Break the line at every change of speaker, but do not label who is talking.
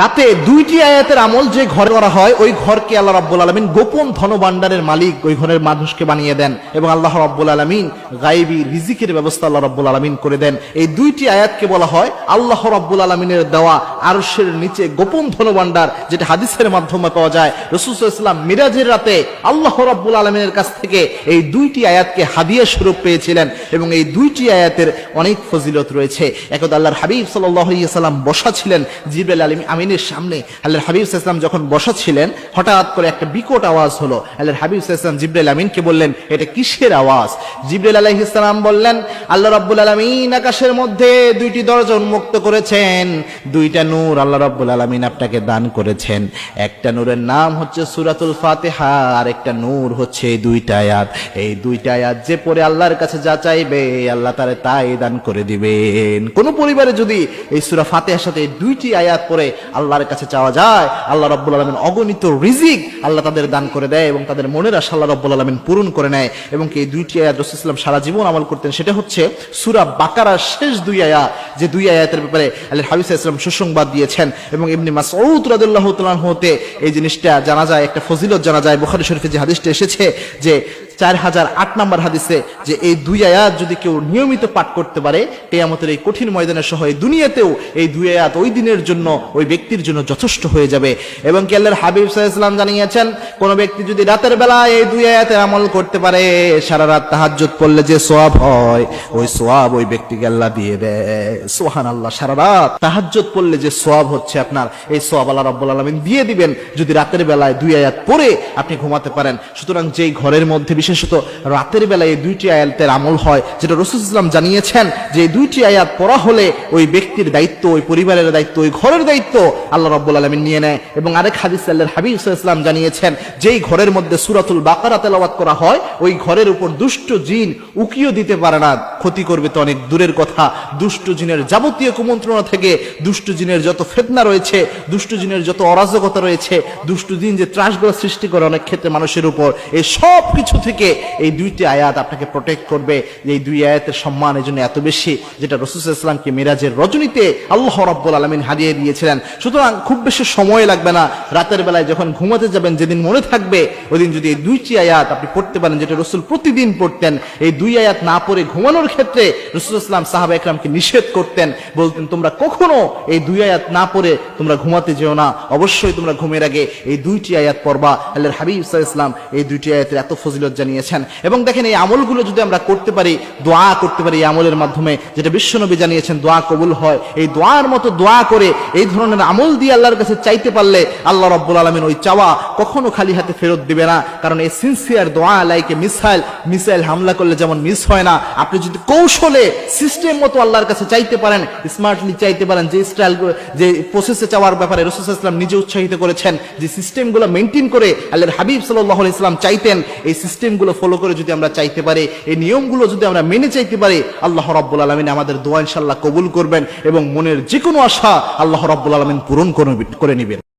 রাতে দুইটি আয়াতের আমল যে ঘরে করা হয়, ওই ঘরকে আল্লাহ রাব্বুল আলমিন গোপন ধনভাণ্ডারের মালিক ওই ঘরের মানুষকে বানিয়ে দেন এবং আল্লাহ রাব্বুল আলমিন গাইবি রিজিকের ব্যবস্থা আল্লাহ রাব্বুল আলমিন করে দেন। এই দুইটি আয়াতকে বলা হয় আল্লাহ রাব্বুল আলমিনের দেওয়া আরশের নিচে গোপন ধনভাণ্ডার, যেটা হাদিসের মাধ্যমে পাওয়া যায়। রসুল ইসলাম মিরাজের রাতে আল্লাহ রাব্বুল আলমিনের কাছ থেকে এই দুইটি আয়াতকে হাদিয়া স্বরূপ পেয়েছিলেন এবং এই দুইটি আয়াতের অনেক ফজিলত রয়েছে। একদা আল্লাহর হাবিব সাল্লাহ সাল্লাম বসা ছিলেন জিব্রাইল আলম আমিনের সামনে আল্লাহর হাবিব ইসলাম যখন বসা ছিলেন, হঠাৎ করে একটা বিকট আওয়াজ হলো। আল্লাহর হাবিব ইসলাম জিব্রাইল আমিনকে বললেন, এটা কিসের আওয়াজ? জিব্রাইল আলাইহ ইসলাম বললেন, আল্লাহ রাব্বুল আলমিন আকাশের মধ্যে দুইটি দরজা উন্মুক্ত করেছেন। দুইটা নূর আল্লাহ রাব্বুল আলমিন আপনাকে দান করেছেন। একটা নূরের নাম হচ্ছে সুরাতুল ফাতেহা, আর একটা নূর হচ্ছে এই দুইটা আয়াত। এই দুইটা আয়াত যে পরে আল্লাহর কাছে যা চাইবে, আল্লাহ তারে তাই দান করে দিবেন। কোন পরিবারে যদি এই সুরা ফাতেহার সাথে দুইটি আয়াত পরে আল্লাহর কাছে চাওয়া যায়, আল্লাহ রব্বুল আলমিন অগণিত রিজিক আল্লাহ তাদের দান করে দেয় এবং তাদের মনের আশা আল্লাহ রব্বুল আলমিন পূরণ করে নেয়। এবং এই দুইটি আয়াত রসুলাম সারা জীবন আমল করতেন, সেটা হচ্ছে সুরা বাকারার শেষ দুই আয়াত। যে দুই আয়াতের ব্যাপারে আল্লাহ হাবিস ইসলাম সুসংবাদ দিয়েছেন এবং এমনি মাসউদ রাদিয়াল্লাহু তাআলা হতে এই জিনিসটা জানা যায়, একটা ফজিলত জানা যায়। বুখারী শরীফে যে হাদিসটা এসেছে যে চার হাজার আট নম্বর হাদিসে যে এই দুই আয়াত যদি কেউ নিয়মিত পাঠ করতে পারে, কেয়ামতের এই কঠিন ময়দানের সহ এই দুনিয়াতেও এই দুই আয়াত ওই দিনের জন্য, ওই ব্যক্তির জন্য যথেষ্ট হয়ে যাবে। এবং কি আল্লাহর হাবিব সাল্লাম জানিয়েছেন, কোন ব্যক্তি যদি রাতের বেলা এই দুই আয়াতের আমল করতে পারে, সারা রাত তাহাজ্জুদ পড়লে যে সোয়াব হয়, ওই সোয়াব ওই ব্যক্তিকে আল্লাহ দিয়ে দেয়। সোহান আল্লাহ সারা রাত তাহাজ্জুদ পড়লে যে সোয়াব হচ্ছে আপনার, এই সোয়াব আল্লাহ রাব্বুল আলামিন দিয়ে দিবেন। যদি রাতের বেলায় দুই আয়াত পড়ে আপনি ঘুমাতে পারেন, সুতরাং যেই ঘরের মধ্যে বিশেষত রাতের বেলায় এই দুইটি আয়াতের আমল হয়, যেটা রসুল ইসলাম জানিয়েছেন যে এই দুইটি আয়াত পড়া হলে ওই ব্যক্তির দায়িত্ব, ওই পরিবারের দায়িত্ব, ওই ঘরের দায়িত্ব আল্লাহ রব্বুল আলমিন নিয়ে নেয়। এবং আরেক হাদিস আল্লাহর হাবিব ইসলাম জানিয়েছেন, যেই ঘরের মধ্যে সুরাতুল বাকারা তেলাওয়াত করা হয়, ওই ঘরের উপর দুষ্ট জিন উকিও দিতে পারে না। ক্ষতি করবে তো অনেক দূরের কথা। দুষ্ট জিনের যাবতীয় কুমন্ত্রণা থেকে দুষ্ট জিনের যত ফেতনা রয়েছে, দুষ্ট জিনের যত অরাজকতা রয়েছে, দুষ্ট জিন যে ত্রাসগুলো সৃষ্টি করে অনেক ক্ষেত্রে মানুষের উপর এই সব কিছু থেকে এই দুইটি আয়াত আপনাকে প্রোটেক্ট করবে। যে এই দুই আয়াতের সম্মান এই জন্য এত বেশি যেটা রসুল ইসলামকে মিরাজের রজনীতে আল্লাহ রব্বুল আলমিন হারিয়ে দিয়েছিলেন। সুতরাং খুব বেশি সময় লাগবে না। রাতের বেলায় যখন ঘুমাতে যাবেন, যেদিন মনে থাকবে ওই দিন যদি এই দুইটি আয়াত আপনি পড়তে পারেন, যেটা রসুল প্রতিদিন পড়তেন, এই দুই আয়াত না পড়ে ঘুমানোর ক্ষেত্রে রসুল ইসলাম সাহাবা একরামকে নিষেধ করতেন, বলতেন, তোমরা কখনো এই দুই আয়াত না পড়ে তোমরা ঘুমাতে যেও না। অবশ্যই তোমরা ঘুমের আগে এই দুইটি আয়াত পড়বা। আল্লাহর হাবিব ইসলাম এই দুইটি আয়াতের এত ফজিলত জানিয়েছেন। এবং দেখেন, এই আমলগুলো যদি আমরা করতে পারি, দোয়া করতে পারি এই আমলের মাধ্যমে, যেটা বিশ্বনবী জানিয়েছেন, দোয়া কবুল হয়। এই দোয়ার মতো দোয়া করে, এই ধরনের আমল দিয়ে আল্লাহর কাছে চাইতে পারলে আল্লাহ রব্বুল আলমিন ওই চাওয়া কখনো খালি হাতে ফেরত দিবে না। কারণ এই সিনসিয়ার দোয়া লাইকে মিসাইল মিসাইল হামলা করলে যেমন মিস হয় না। আপনি যদি কৌশলে সিস্টেম মতো আল্লাহর কাছে চাইতে পারেন স্মার্টলি চাইতে পারেন, যে স্টাইল যে প্রসেসে চাওয়ার ব্যাপারে রসুল ইসলাম নিজে উৎসাহিত করেছেন, যে সিস্টেমগুলো মেনটেন করে আল্লাহর হাবিব সাল্লাহ ইসলাম চাইতেন, এই সিস্টেমগুলো ফলো করে যদি আমরা চাইতে পারি, এই নিয়মগুলো যদি আমরা মেনে চাইতে পারি, আল্লাহ রব্বুল আলমিন আমাদের দোয়া ইনশাল্লাহ কবুল করবেন এবং মনের যে কোনো আশা আল্লাহ রব্বুল আলমিন পূরণ করে- নেবেন।